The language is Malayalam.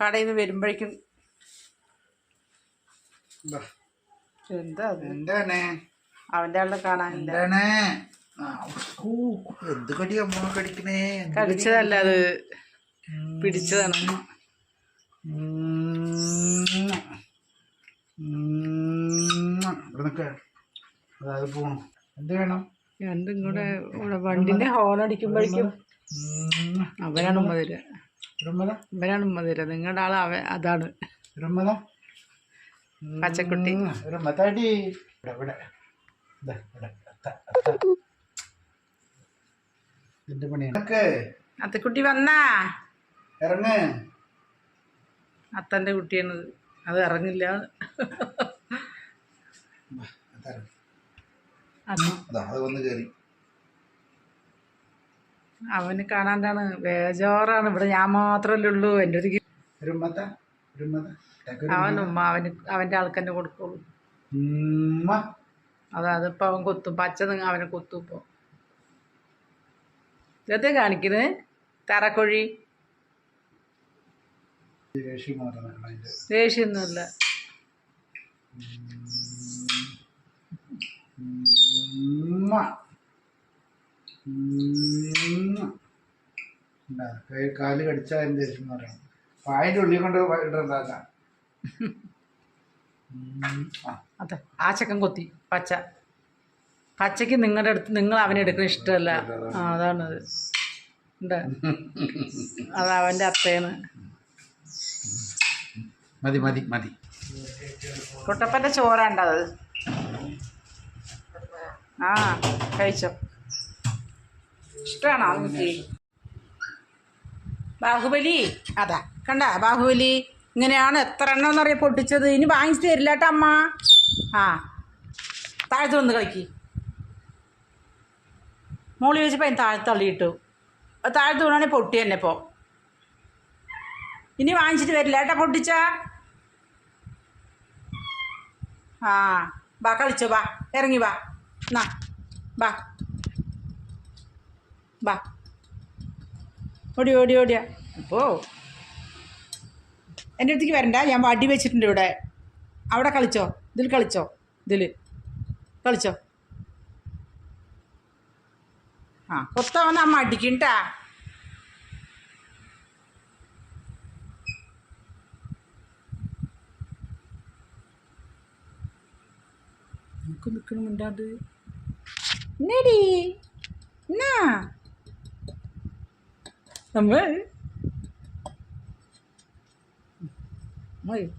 കടയിൽ നിന്ന് വരുമ്പോഴേക്കും. എന്താ എന്താണ്? അവന്റെ ആളുടെ കാണാനില്ല എന്ത് കടി അമ്മ കടിക്കണേ? കടിച്ചതല്ല അത്. പിടിച്ചതാണ്. അതായത് പോണു. എന്ത് വേണം? രണ്ടും കൂടെ ഇവിടെ വണ്ടിന്റെ ഹോൺ അടിക്കുമ്പോഴേക്കും. അവനാണ് ഉമ്മ തരിക അവനാണ് ഉമ്മ തരിക നിങ്ങളുടെ ആൾ അവ അതാണ്. പച്ചക്കുട്ടി. അത്തക്കുട്ടി വന്നാ? ഇറങ്ങ്. അത്തന്റെ കുട്ടിയാണ് അത് ഇറങ്ങില്ല. അത് വന്ന് കയറി. അവന് കാണാണ്ടാണ്. ബേജോറാണ്. ഇവിടെ ഞാൻ മാത്രമല്ലേ ഉള്ളൂ. എന്റെ ഒരു അവനുമ്മ അവൻ ഉമ്മ. അവന് അവന്റെ ആൾക്കെന്നെ കൊടുക്കുള്ളൂ. അതായത് അതാ അതിപ്പോൾ അവൻ കൊത്തും. പച്ച നിങ്ങൾ അവനെ കൊത്തും ഇപ്പോൾ ഇതത്തെ കാണിക്കുന്നത് തറക്കൊഴി. ദേഷ്യമൊന്നുമില്ല. ഉമ്മ. ഉമ്മ. കാൽ കടിച്ചാൽ ദേഷ്യം എന്ന് പറയണം. പായന്റെ ഉള്ളിൽ കൊണ്ട് ഇടണ്ടാക്കാം അതെ ആ ചക്കൻ കൊത്തി പച്ച. പച്ചയ്ക്ക് നിങ്ങളുടെ അടുത്ത് നിങ്ങൾ അവനെ എടുക്കുന്ന ഇഷ്ടമല്ല. ആ അതാണ് അത്. ഉണ്ട് അത് അവന്റെ അത്തേന്ന്. മതി മതി മതി. കുട്ടപ്പന്റെ ചോറാണ്ടത് ആ കഴിച്ചോ. ഇഷ്ടമാണോ എനിക്ക് ബാഹുബലി. അതാ. കണ്ട ബാഹുബലി? ഇങ്ങനെയാണ് എത്ര എണ്ണം എന്നറിയാം പൊട്ടിച്ചത്. ഇനി വാങ്ങിച്ചു തരില്ല കേട്ടോ അമ്മ. ആ താഴത്ത് വന്ന് കളിക്ക്. മോളി വെച്ചപ്പോൾ അതിന് താഴത്ത് തള്ളിയിട്ടു. താഴത്ത് വീണാണെങ്കിൽ പൊട്ടി തന്നെ ഇപ്പോൾ ഇനി വാങ്ങിച്ചിട്ട് വരില്ല ഏട്ടാ പൊട്ടിച്ച. ആ ബാ കളിച്ചോ ബാ. ഇറങ്ങി ബാ എന്നാ ബാ. ബാ. ഓടി ഓടി ഓടിയ. അപ്പോൾ എന്റെ അടുത്തേക്ക് വരണ്ട ഞാൻ വടി വെച്ചിട്ടുണ്ട് ഇവിടെ. അവിടെ കളിച്ചോ? ഇതിൽ കളിച്ചോ? ഇതിൽ കളിച്ചോ? ആ കൊത്ത വന്ന് അമ്മ അടിക്കണ്ടാ നമുക്ക് നിൽക്കണമുണ്ടാത് എന്നടി എന്നാ Também. Mãe.